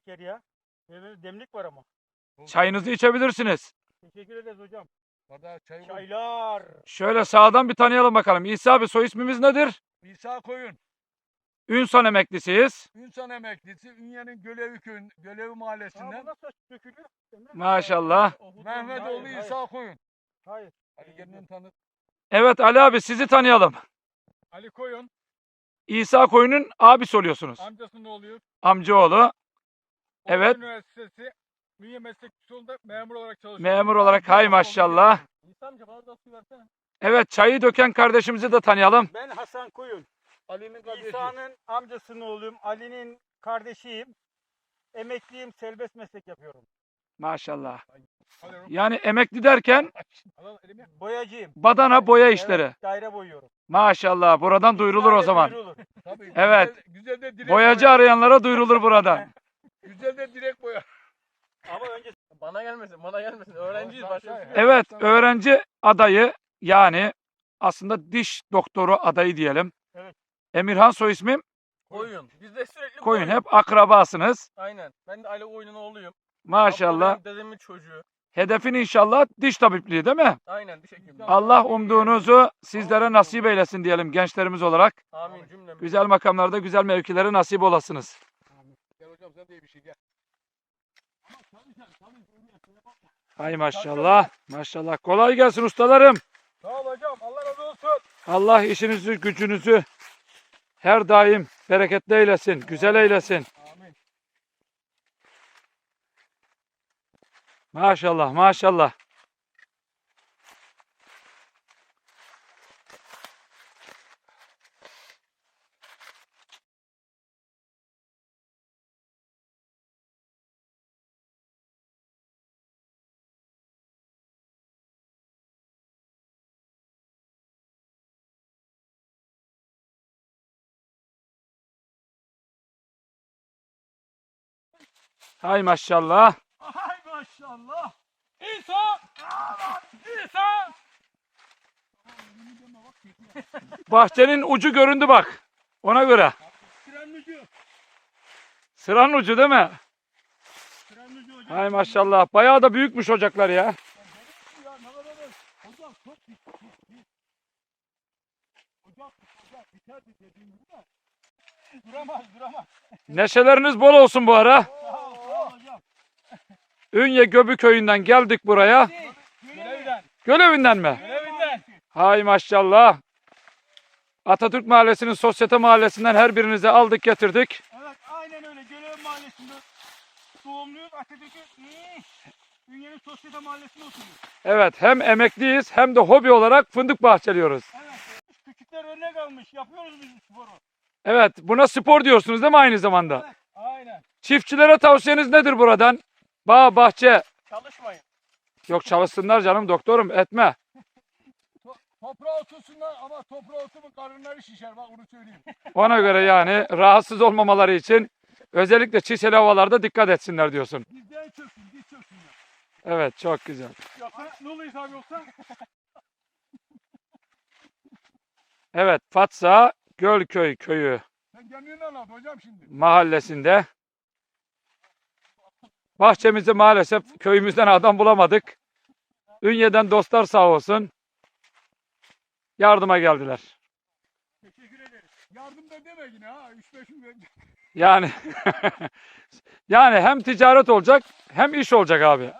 şeker ya. Böyle demlik var ama. Çayınızı içebilirsiniz. Teşekkür ederiz hocam. Bardağı çay. Çaylar. Şöyle sağdan bir tanıyalım bakalım. İsa abi soy ismimiz nedir? İsa Koyun. Ünsan emeklisiyiz. Ünsan emeklisi. Ünye'nin Gölevi köyün, Gölevi Aa, mahallesinden. nasıl? Maşallah. Mehmetoğlu Hayır, İsa Koyun. Hayır. Hadi kendini tanıt. Evet Ali abi sizi tanıyalım. Ali Koyun. İsa Koyun'un abisi oluyorsunuz. Amcasının oluyor. Amcaoğlu. Evet. Üniversitesi Ünye Meslek Yüksekokulu'nda memur olarak çalışıyor. Memur olarak hay maşallah. İsa amca bana da su versene. Evet çayı döken kardeşimizi de tanıyalım. Ben Hasan Koyun. Ali'nin kardeşi. İsa'nın amcasının oğluyum. Ali'nin kardeşiyim. Emekliyim. Serbest meslek yapıyorum. Maşallah. Yani emekli derken. Boyacıyım. badana boya işleri. Evet, daire boyuyorum. Maşallah buradan duyurulur o zaman. duyurulur. Tabii. Evet. Güzel, güzel de Boyacı boya. arayanlara duyurulur buradan. Güzel de direkt boya. Ama önce Bana gelmesin, bana gelmesin. Öğrenciyiz başka şey. Evet öğrenci adayı yani aslında diş doktoru adayı diyelim. Evet. Emirhan soy ismim Koyun. Biz de sürekli koyun hep akrabasınız. Aynen. Ben de Ali Oyun'un oğluyum. Maşallah. Abla benim Dedemin çocuğu. Hedefin inşallah diş tabipliği değil mi? Aynen diş hekimi. Allah umduğunuzu sizlere nasip eylesin diyelim gençlerimiz olarak. Amin cümlemiz. Güzel makamlarda güzel mevkilere nasip olasınız. Hocam sen de iyi bir şey gel. Hay maşallah. Maşallah. Kolay gelsin ustalarım. Sağ ol hocam. Allah razı olsun. Allah işinizi gücünüzü her daim bereketli eylesin. Güzel eylesin. Amin. Maşallah maşallah. Hay maşallah. Ay maşallah. İsa. İsa. Bahçenin ucu göründü bak. Ona göre. Trenlucu. Sıranın ucu değil mi? Trenlucu hocam. Hay maşallah. Bayağı da büyükmüş ocaklar ya. Neşeleriniz bol olsun bu ara. Sağ ol, sağ ol hocam. Ünye Göbü köyünden geldik buraya. Görevden. Gölevinden mi? Görevinden. Hay maşallah. Atatürk Mahallesi'nin Sosyete Mahallesi'nden her birinizi aldık getirdik. Evet aynen öyle. Görev mahallesinde doğumluyuz. Atatürk'ün Ünye'nin sosyete mahallesinde oturuyoruz. Evet hem emekliyiz hem de hobi olarak fındık bahçeliyoruz. Evet. Küçükler örnek almış. Yapıyoruz biz bu sporu. Evet buna spor diyorsunuz değil mi aynı zamanda? Aynen. Çiftçilere tavsiyeniz nedir buradan? Bağ, bahçe. Çalışmayın. Yok çalışsınlar canım doktorum etme. Toprağa otursunlar ama toprağa oturma karınları şişer bak onu söyleyeyim. Ona göre yani rahatsız olmamaları için özellikle çiçeli havalarda dikkat etsinler diyorsun. Bizden çöksün. Biz çöksünler. Evet çok güzel. Yoksa ne oluyor abi yoksa? Evet Fatsa Gölköy köyü Sen kendini anlat hocam şimdi. mahallesinde. Bahçemizi maalesef köyümüzden adam bulamadık. Ünye'den dostlar sağ olsun. Yardıma geldiler. Teşekkür ederiz. Yardım da deme yine ha. 3-5 gün Yani yani hem ticaret olacak hem iş olacak abi.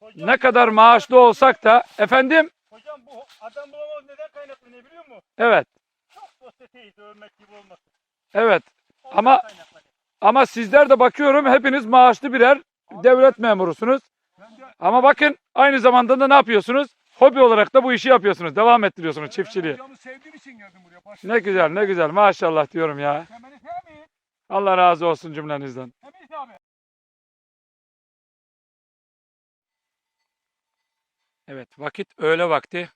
Hocam, Ne kadar maaşlı olsak da efendim Hocam bu adam bulamaz neden kaynaklanıyor biliyor musun? evet Çok sosyeteyiz övmek gibi olmasın. evet Ondan Ama- kaynaklanıyor. Ama sizler de bakıyorum hepiniz maaşlı birer devlet memurusunuz. Ama bakın aynı zamanda da ne yapıyorsunuz? Hobi olarak da bu işi yapıyorsunuz. Devam ettiriyorsunuz çiftçiliği. Hocamı sevdiğim için geldim buraya. Başka Ne güzel ne güzel maşallah diyorum ya. Sevmeyin. Allah razı olsun cümlenizden. Temiz abi. Evet vakit öğle vakti.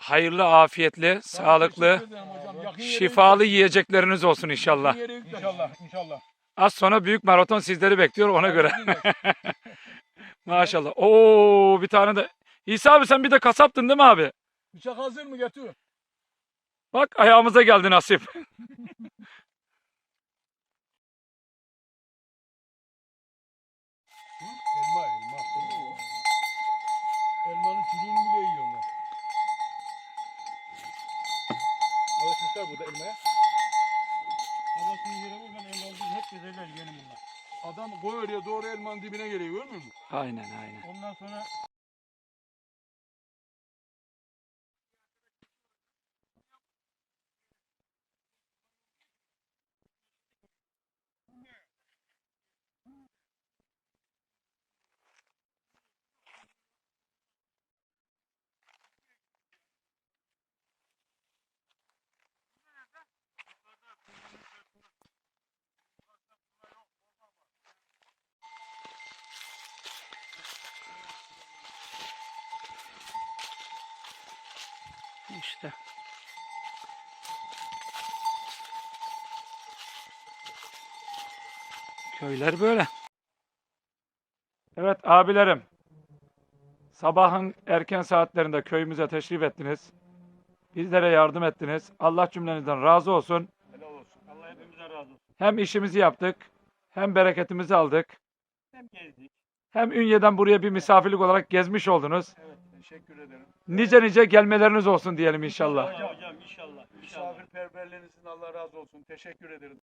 Hayırlı, afiyetli, sağlıklı, şifalı yiyecekleriniz olsun inşallah. İnşallah inşallah. Az sonra büyük maraton sizleri bekliyor ona göre. Maşallah. Oo bir tane de. İsa abi sen bir de kasaptın değil mi abi? Bıçak hazır mı getir? Bak ayağımıza geldi nasip. yapmışlar burada elmaya. Babasını yere vur ben el aldım. Hep gezeler yeğenim bunlar. Adam koy oraya doğru elmanın dibine geliyor görmüyor musun? Aynen aynen. Ondan sonra İşte. Köyler böyle. Evet abilerim. Sabahın erken saatlerinde köyümüze teşrif ettiniz. Bizlere yardım ettiniz. Allah cümlenizden razı olsun. Helal olsun. Allah hepimizden razı olsun. Hem işimizi yaptık, hem bereketimizi aldık. Hem gezdik. Hem Ünye'den buraya bir misafirlik olarak gezmiş oldunuz. Evet teşekkür ederim. Nice nice gelmeleriniz olsun diyelim inşallah. Hocam, hocam inşallah. inşallah. Misafirperverliğinizin Allah razı olsun. Teşekkür ederim.